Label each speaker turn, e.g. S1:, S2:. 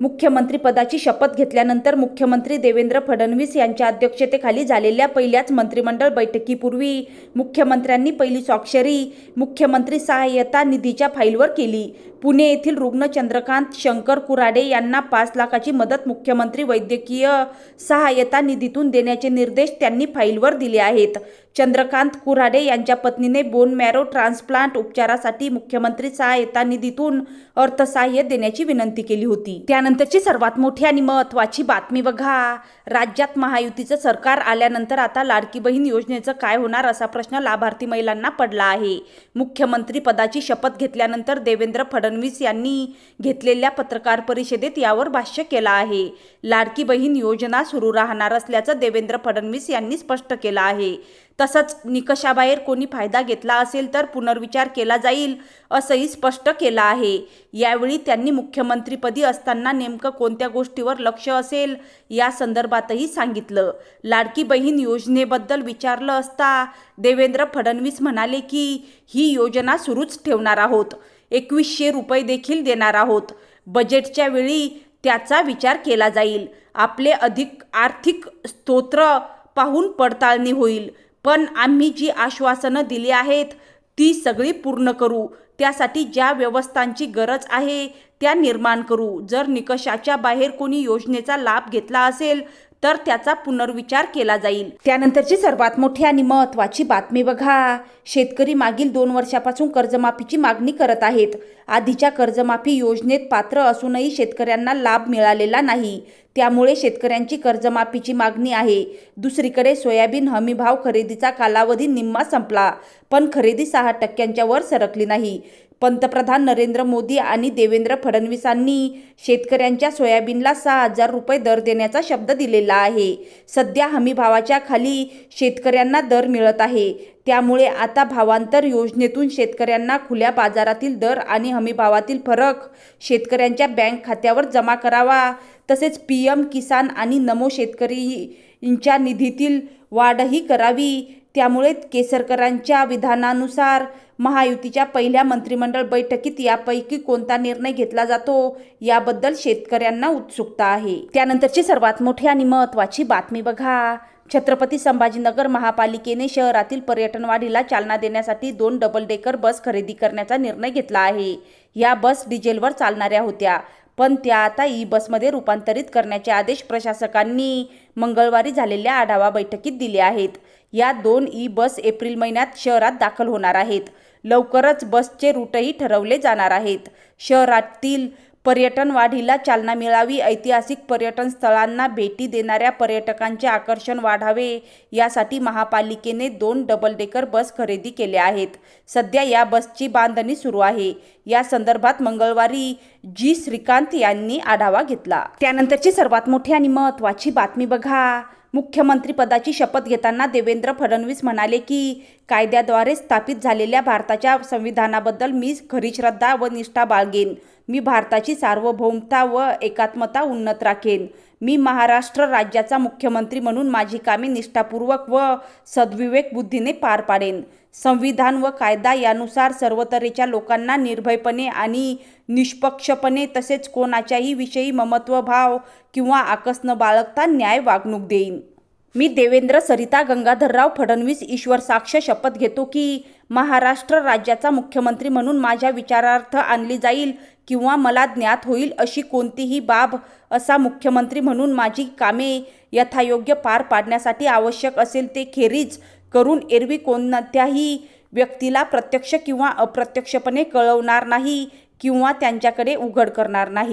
S1: मुख्यमंत्रीपदाची शपथ घेतल्यानंतर मुख्यमंत्री देवेंद्र फडणवीस यांच्या अध्यक्षतेखाली झालेल्या पहिल्याच मंत्रिमंडळ बैठकीपूर्वी मुख्यमंत्र्यांनी पहिली स्वाक्षरी मुख्यमंत्री सहाय्यता निधीच्या फाईलवर केली. पुणे येथील रुग्ण चंद्रकांत शंकर कुराडे यांना पाच लाखाची मदत मुख्यमंत्री वैद्यकीय सहाय्यता निधीतून देण्याचे निर्देश त्यांनी फाईलवर दिले आहेत. चंद्रकांत कुऱ्हाडे यांच्या पत्नीने बोन मॅरो ट्रान्सप्लांट उपचारासाठी मुख्यमंत्री सहाय्यता निधीतून अर्थसहाय्य देण्याची विनंती केली होती. त्यानंतरची सर्वात मोठी आणि महत्त्वाची बातमी बघा. राज्यात महायुतीचं सरकार आल्यानंतर आता लाडकी बहीण योजनेचं काय होणार असा प्रश्न लाभार्थी महिलांना पडला आहे. मुख्यमंत्री पदाची शपथ घेतल्यानंतर देवेंद्र फडणवीस फडणवीस यांनी घेतलेल्या पत्रकार परिषदेत यावर भाष्य केलं आहे. लाडकी बहीण योजना सुरू राहणार असल्याचं देवेंद्र फडणवीस यांनी स्पष्ट केलं आहे. तसंच निकषाबाहेर कोणी फायदा घेतला असेल तर पुनर्विचार केला जाईल असंही स्पष्ट केलं आहे. यावेळी त्यांनी मुख्यमंत्रीपदी असताना नेमकं कोणत्या गोष्टीवर लक्ष असेल या संदर्भातही सांगितलं. लाडकी बहीण योजनेबद्दल विचारलं असता देवेंद्र फडणवीस म्हणाले की ही योजना सुरूच ठेवणार आहोत. एकवीसशे रुपये देखील देणार आहोत. बजेटच्या वेळी त्याचा विचार केला जाईल. आपले अधिक आर्थिक स्तोत्र पाहून पडताळणी होईल. पण आम्ही जी आश्वासनं दिली आहेत ती सगळी पूर्ण करू. त्यासाठी ज्या व्यवस्थांची गरज आहे त्या निर्माण करू. जर निकषाच्या बाहेर कोणी योजनेचा लाभ घेतला असेल तर त्याचा पुनर्विचार केला जाईल. त्यानंतरची सर्वात मोठी आणि महत्त्वाची बातमी बघा. शेतकरी मागील दोन वर्षापासून कर्जमाफीची मागणी करत आहेत. आधीच्या कर्जमाफी योजनेत पात्र असूनही शेतकऱ्यांना लाभ मिळालेला नाही. त्यामुळे शेतकऱ्यांची कर्जमाफीची मागणी आहे. दुसरीकडे सोयाबीन हमीभाव खरेदीचा कालावधी निम्मा संपला पण खरेदी सहा टक्क्यांच्या वर सरकली नाही. पंतप्रधान नरेंद्र मोदी आणि देवेंद्र फडणवीसांनी शेतकऱ्यांच्या सोयाबीनला सहा हजार रुपये दर देण्याचा शब्द दिलेला आहे. सध्या हमीभावाच्या खाली शेतकऱ्यांना दर मिळत आहे. त्यामुळे आता भावांतर योजनेतून शेतकऱ्यांना खुल्या बाजारातील दर आणि हमीभावातील फरक शेतकऱ्यांच्या बँक खात्यावर जमा करावा. तसेच पी एम किसान आणि नमो शेतकरींच्या निधीतील वाढही करावी. त्यामुळे केसरकरांच्या विधानानुसार महायुतीच्या पहिल्या मंत्रिमंडळ बैठकीत यापैकी कोणता निर्णय घेतला जातो याबद्दल शेतकऱ्यांना उत्सुकता आहे. त्यानंतरची सर्वात मोठी आणि महत्त्वाची बातमी बघा. छत्रपती संभाजीनगर महापालिकेने शहरातील पर्यटन वाढीला चालना देण्यासाठी दोन डबल डेकर बस खरेदी करण्याचा निर्णय घेतला आहे. या बस डिझेलवर चालणाऱ्या होत्या पण त्या आता ई बसमध्ये रूपांतरित करण्याचे आदेश प्रशासकांनी मंगळवारी झालेल्या आढावा बैठकीत दिले आहेत. या दोन ई बस एप्रिल महिन्यात शहरात दाखल होणार आहेत. लवकरच बसचे रूटही ठरवले जाणार आहेत. शहरातील पर्यटन वाढीला चालना मिळावी ऐतिहासिक पर्यटन स्थळांना भेटी देणाऱ्या पर्यटकांचे आकर्षण वाढावे यासाठी महापालिकेने दोन डबल डेकर बस खरेदी केल्या आहेत. सध्या या बसची बांधणी सुरू आहे. या संदर्भात मंगळवारी जी. श्रीकांत यांनी आढावा घेतला. त्यानंतरची सर्वात मोठी आणि महत्त्वाची बातमी बघा. मुख्यमंत्रीपदाची शपथ घेताना देवेंद्र फडणवीस म्हणाले की कायद्याद्वारे स्थापित झालेल्या भारताच्या संविधानाबद्दल मी खरी श्रद्धा व निष्ठा बाळगेन. मी भारताची सार्वभौमता व एकात्मता उन्नत राखेन. मी महाराष्ट्र राज्याचा मुख्यमंत्री म्हणून माझी कामे निष्ठापूर्वक व सद्विवेक बुद्धीने पार पाडेन. संविधान व कायदा यानुसार सर्व तऱ्हेच्या लोकांना निर्भयपणे आणि निष्पक्षपणे तसेच कोणाच्याही विषयी ममत्वभाव किंवा आकस न बाळगता न्याय वागणूक देईन. मी देवेंद्र सरिता गंगाधरराव फडणवीस ईश्वर साक्ष शपथ घेतो की महाराष्ट्र राज्याचा मुख्यमंत्री म्हणून माझ्या विचारार्थ आणली जाईल किंवा मला ज्ञात होईल अशी कोणतीही बाब असा मुख्यमंत्री म्हणून माझी कामे यथायोग्य पार पाडण्यासाठी आवश्यक असेल ते खेरीज करून एरवी कोणत्याही व्यक्तीला प्रत्यक्ष किंवा अप्रत्यक्षपणे कळवणार नाही किंवा त्यांच्याकडे उघड करणार नाही.